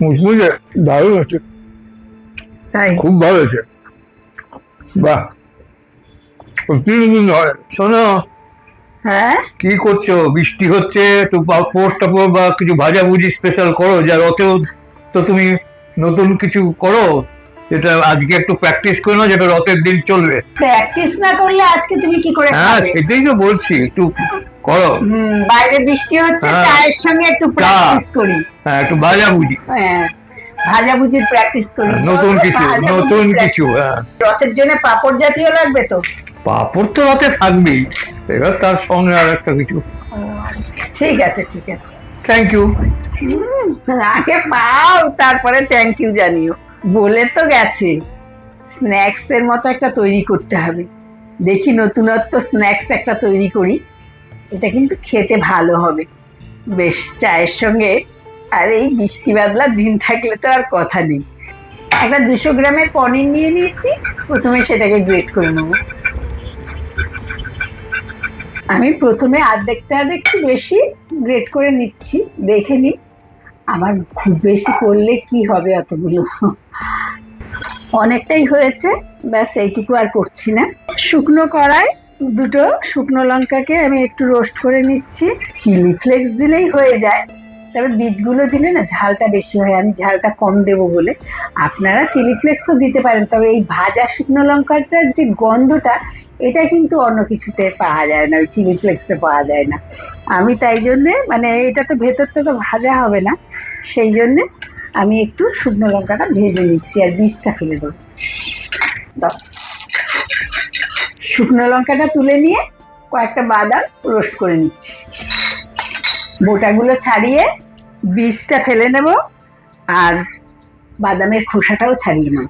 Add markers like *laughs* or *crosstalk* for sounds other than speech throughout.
মুচমুচে দারুণ হচ্ছে তাই? খুব ভালো হয়েছে। বাহ। সত্যি হয়। শোনো হ্যাঁ? কি করছ? বৃষ্টি হচ্ছে একটু পাপড় টাপড় বা কিছু ভাজাভুজি স্পেশাল করো যা রথেও তো তুমি নতুন কিছু করো যেটা আজকে একটু প্র্যাকটিস করে নাও যেটা রথের দিন চলবে। প্র্যাকটিস না করলে আজকে তুমি কি করে হ্যাঁ সেটাই তো বলছি একটু করো। বাইরে বৃষ্টি হচ্ছে হ্যাঁ। চায়ের সঙ্গে একটু প্র্যাকটিস করি। হ্যাঁ একটু ভাজাভুজি। হ্যাঁ ভাজাভুজির প্র্যাকটিস করি। নতুন কিছু নতুন কিছু হ্যাঁ। রথের জন্য পাপড় জাতীয় লাগবে তো? পাপড় তো রথে থাকবেই। এবার তার সঙ্গে আর একটা কিছু। ঠিক আছে ঠিক আছে। থ্যাংক ইউ আগে পাও তারপরে থ্যাংক ইউ জানিও। বলে তো গেছে স্ন্যাক্স এর মতো একটা তৈরি করতে হবে। দেখি নতুনত্ব স্ন্যাক্স একটা তৈরি করি। এটা কিন্তু খেতে ভালো হবে। বেশ, চায়ের সঙ্গে আর এই বৃষ্টি বাদলা দিন থাকলে তো আর কথা নেই। একটা দুশো গ্রামের পনির নিয়ে নিয়েছি, প্রথমে সেটাকে গ্রেট করে নেব। আমি প্রথমে অর্ধেকটা আর একটু বেশি গ্রেট করে নিচ্ছি, দেখে নিই। আমার খুব বেশি করলে কি হবে অতগুলো। অনেকটাই হয়েছে, ব্যাস এইটুকু আর করছি না। শুকনো কড়াই দুটো শুকনো লঙ্কাকে আমি একটু রোস্ট করে নিচ্ছি। চিলি ফ্লেক্স দিলেই হয়ে যায়। তবে বীজগুলো দিলে না ঝালটা বেশি হয়, আমি ঝালটা কম দেব বলে। আপনারা চিলি ফ্লেক্সও দিতে পারেন, তবে এই ভাজা শুকনো লঙ্কাটার যে গন্ধটা, এটা কিন্তু অন্য কিছুতে পাওয়া যায় না, ওই চিলি ফ্লেক্সে পাওয়া যায় না। আমি তাই জন্যে মানে এটা তো ভেতরটা তো ভাজা হবে না, সেই জন্যে আমি একটু শুকনো লঙ্কাটা ভেজে নিচ্ছি আর বীজটা ফেলে দেবো। দাও। শুকনো লঙ্কাটা তুলে নিয়ে কয়েকটা বাদাম রোস্ট করে নিচ্ছি। বোটাগুলো ছাড়িয়ে বীজটা ফেলে নেব আর বাদামের খোসাটাও ছাড়িয়ে নেব।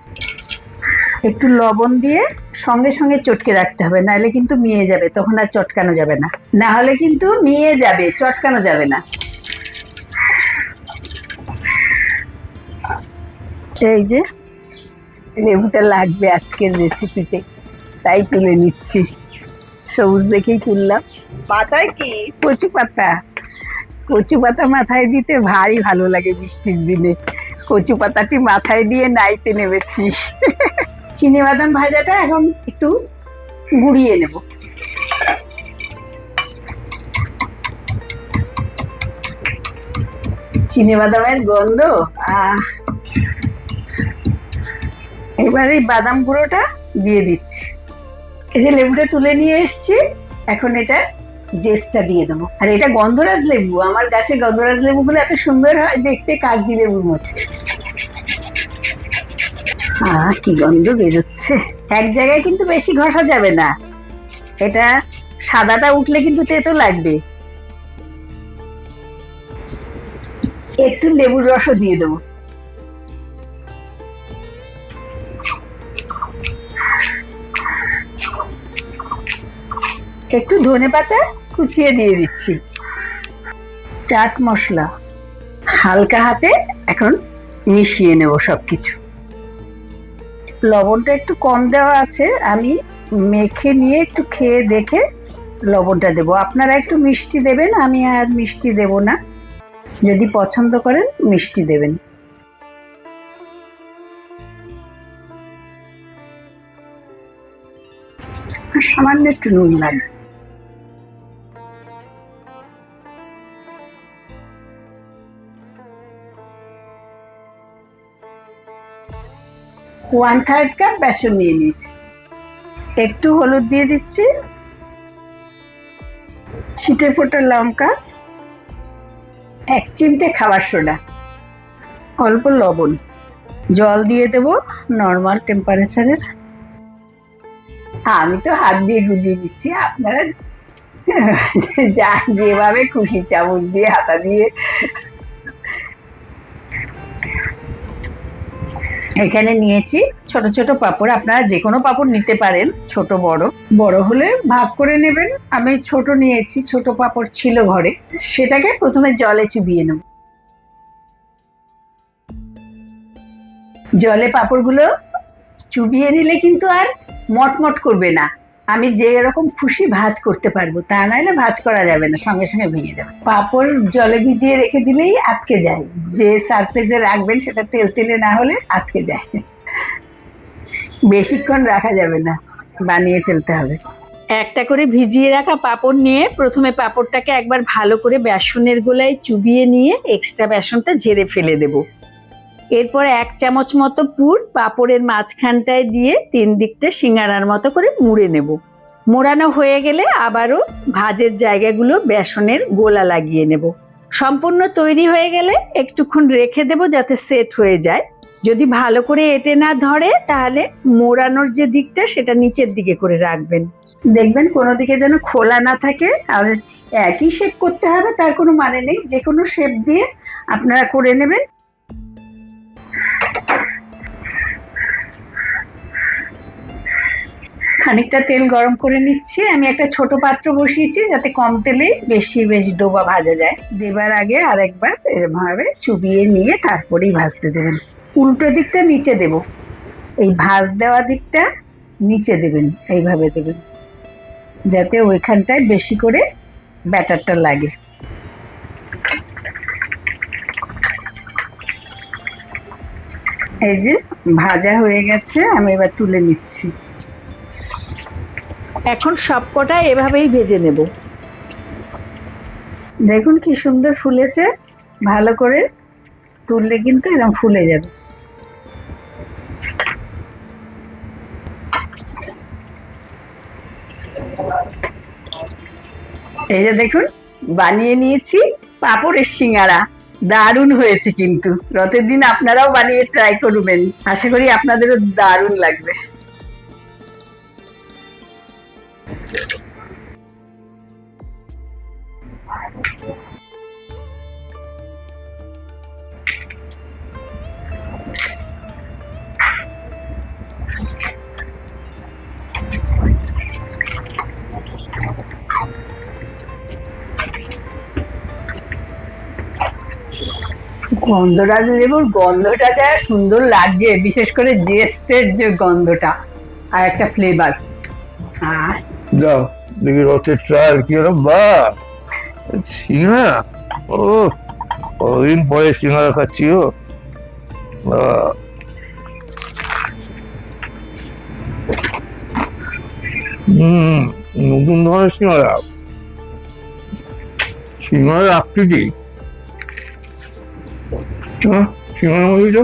একটু লবণ দিয়ে সঙ্গে সঙ্গে চটকে রাখতে হবে, নাহলে কিন্তু মিয়ে যাবে, তখন আর চটকানো যাবে না। না হলে কিন্তু মিয়ে যাবে, চটকানো যাবে না। এই যে লেবুটা লাগবে আজকের রেসিপিতে তাই তুলে নিচ্ছি। সবুজ দেখেই তুললাম। পাতায় কি? কচু পাতা। কচু পাতা মাথায় দিতে ভারী ভালো লাগে বৃষ্টির দিনে। কচু পাতাটি মাথায় দিয়ে নাইতে নেমেছি। চিনে বাদাম ভাজাটা এখন একটু গুঁড়িয়ে নেব। চিনি বাদামের গন্ধ? আহ। এবার এই বাদাম গুঁড়োটা দিয়ে দিচ্ছি। এই যে লেবুটা তুলে নিয়ে এসেছি, এখন এটা জেসটা দিয়ে দেবো। আর এটা গন্ধরাজ লেবু, আমার গাছে গন্ধরাজ লেবু লেবুগুলো এত সুন্দর হয়, দেখতে কাগজি লেবুর মতো। আহ কি গন্ধ বেরোচ্ছে। এক জায়গায় কিন্তু বেশি ঘষা যাবে না। এটা সাদাটা উঠলে কিন্তু তেতো লাগবে। একটু লেবুর রসও দিয়ে দেবো। একটু ধনে পাতা কুচিয়ে দিয়ে দিচ্ছি। চাট মশলা হালকা হাতে এখন মিশিয়ে নেব সব কিছু লবণটা একটু কম দেওয়া আছে, আমি মেখে নিয়ে একটু খেয়ে দেখে লবণটা দেব। আপনারা একটু মিষ্টি দেবেন, আমি আর মিষ্টি দেব না। যদি পছন্দ করেন, মিষ্টি দেবেন। সামান্য একটু নুন লাগবে। ওয়ান থার্ড কাপ বেসন নিয়ে নিয়েছি। একটু হলুদ দিয়ে দিচ্ছি। ছিটে ফোটা লঙ্কা। এক চিমটে খাবার সোডা। অল্প লবণ। জল দিয়ে দেব নর্মাল টেম্পারেচারের আমি তো হাত দিয়ে গুলিয়ে নিচ্ছি আপনারা *laughs* যা যেভাবে খুশি চামচ দিয়ে, হাতা দিয়ে। এখানে নিয়েছি ছোট ছোট পাপড়। আপনারা যে কোনো পাপড় নিতে পারেন, ছোট, বড়। বড় হলে ভাগ করে নেবেন। আমি ছোট নিয়েছি, ছোট পাপড় ছিল ঘরে। সেটাকে প্রথমে জলে চুবিয়ে নেব। জলে পাপড়গুলো চুবিয়ে নিলে কিন্তু আর মটমট করবে না। আমি যে এরকম খুশি ভাজ করতে পারব, তা নাহলে ভাজ করা যাবে না, সঙ্গে সঙ্গে ভেঙে যাবে। পাঁপড় জলে ভিজিয়ে রেখে দিলেই আটকে যায়। যে সারফেসে রাখবেন সেটা তেল তেলে না হলে আটকে যায়। বেশিক্ষণ রাখা যাবে না, বানিয়ে ফেলতে হবে। একটা করে ভিজিয়ে রাখা পাঁপড় নিয়ে প্রথমে পাঁপড়টাকে একবার ভালো করে বেসনের গোলায় চুবিয়ে নিয়ে এক্সট্রা বেসনটা ঝেড়ে ফেলে দেব। এরপর এক চামচ মতো পুর পাঁপড়ের মাঝখানটায় দিয়ে তিন দিকটা সিঙ্গারার মতো করে মুড়ে নেব। মোড়ানো হয়ে গেলে আবারও ভাজের জায়গাগুলো বেসনের গোলা লাগিয়ে নেব। সম্পূর্ণ তৈরি হয়ে গেলে একটুক্ষণ রেখে দেব যাতে সেট হয়ে যায়। যদি ভালো করে এটে না ধরে তাহলে মোড়ানোর যে দিকটা সেটা নিচের দিকে করে রাখবেন। দেখবেন কোনো দিকে যেন খোলা না থাকে আর একই শেপ করতে হবে, তার কোনো মানে নেই। যে কোনো শেপ দিয়ে আপনারা করে নেবেন। খানিকটা তেল গরম করে নিচ্ছি। আমি একটা ছোট পাত্র বসিয়েছি যাতে কম তেলে বেশি বেশি ডোবা ভাজা যায়। দেবার আগে আরেকবার এরকমভাবে চুবিয়ে নিয়ে তারপরেই ভাজতে দেবেন। উল্টো দিকটা নিচে দেব। এই ভাজ দেওয়া দিকটা নিচে দেবেন, এইভাবে দেবেন। যাতে ওইখানটায় বেশি করে ব্যাটারটা লাগে। এই যে ভাজা হয়ে গেছে, আমি এবার তুলে নিচ্ছি। এখন সবকটা এভাবেই ভেজে নেব। দেখুন কি সুন্দর ফুলেছে, ভালো করে তুললে কিন্তু এরকম ফুলে যাবে। এই যে দেখুন, বানিয়ে নিয়েছি পাপড়ের সিঙ্গারা। দারুণ হয়েছে কিন্তু, রথের দিন আপনারাও বানিয়ে ট্রাই করবেন। আশা করি আপনাদেরও দারুণ লাগবে। গন্ধরাজ লেবুর গন্ধটা যা সুন্দর লাগছে, বিশেষ করে জেস্টের যে গন্ধটা, আর একটা ফ্লেভার আর যাও দেখি রথের ট্রায়াল কি হলো বা সিঙ্গা ও কদিন পরে সিঙ্গারা খাচ্ছি ও বাবা। হুম নতুন ধরনের সিঙ্গারা সিঙ্গারা আকৃতি। হ্যাঁ সিঙ্গারা মধ্যে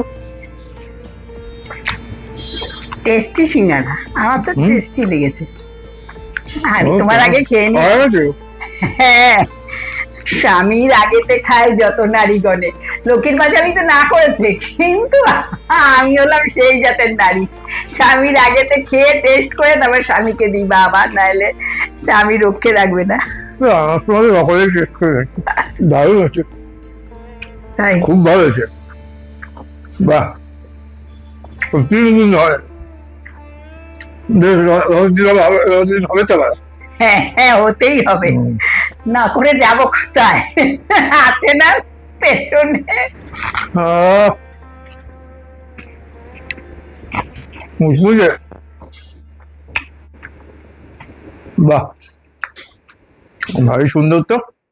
টেস্টি সিঙ্গারা আমার তো। টেস্টি লেগেছে। আমি তোমার আগে খেয়ে নি। হ্যাঁ স্বামীর আগেতে খায় যত নারীগণে। লোকের বাজারি তো না করেছে কিন্তু আমি হলাম সেই জাতের নারী। স্বামীর আগেতে খেয়ে টেস্ট করে তারপর স্বামীকে দিই বাবা নাহলে স্বামী রক্ষে রাখবে না। দারুণ হচ্ছে খুব ভালো হয়েছে। বাহ। নতুন হয় হবে হবে তো হ্যাঁ হ্যাঁ হতেই হবে। না করে যাব কোথায়? আছে না পেছনে? মুচমুচে। বাহ ভারী সুন্দর তো।